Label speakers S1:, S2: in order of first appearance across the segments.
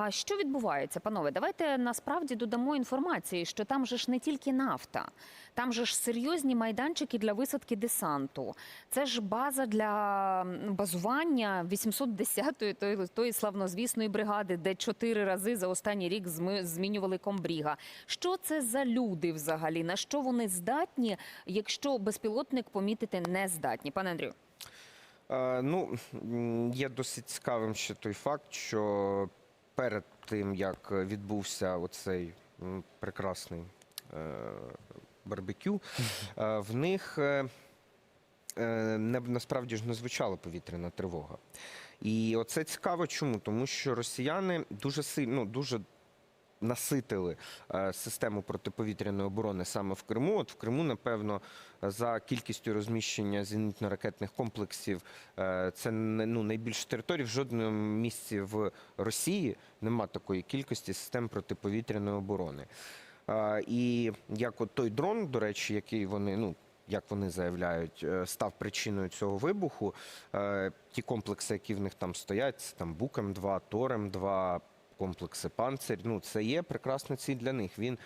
S1: А що відбувається, панове? Давайте насправді додамо інформації, що там же ж не тільки нафта, там же ж серйозні майданчики для висадки десанту. Це ж база для базування 810-ї тої, тої славнозвісної бригади, де чотири рази за останній рік змінювали комбріга. Що це за люди взагалі? На що вони здатні, якщо безпілотник помітити не здатні? Пане Андрію.
S2: Е, Ну, є досить цікавим ще той факт, що перед тим, як відбувся оцей прекрасний е, барбекю, е, в них е, насправді ж не звучала повітряна тривога. І оце цікаво чому? Тому що росіяни дуже сильно, ну, дуже наситили е, систему протиповітряної оборони саме в Криму. От в Криму, напевно, за кількістю розміщення зенітно-ракетних комплексів е, це ну, найбільше територій. В жодному місці в Росії нема такої кількості систем протиповітряної оборони. Е, І як от той дрон, до речі, який вони ну. Як вони заявляють, став причиною цього вибуху. Ті комплекси, які в них там стоять, там Букем 2 Торем 2 комплекси Панцирь. Ну, це є прекрасна ціль для них. Він е,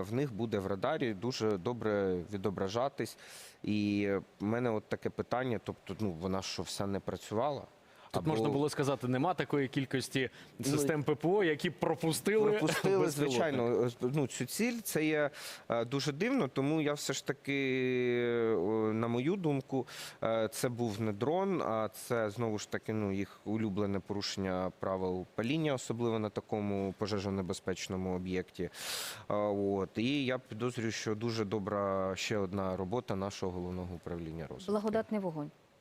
S2: в них буде в радарі дуже добре відображатись. І в мене от таке питання: тобто, ну вона що вся не працювала?
S3: Тут
S2: Або
S3: можна було сказати, нема такої кількості систем ППО, які пропустили.
S2: пропустили, звичайно, ну, цю ціль. Це є е, дуже дивно, тому я все ж таки, е, на мою думку, е, це був не дрон, а це знову ж таки ну, їх улюблене порушення правил паління, особливо на такому пожежонебезпечному об'єкті. Е, От. І я підозрюю, що дуже добра ще одна робота нашого головного управління розвитку.
S1: Благодатний вогонь.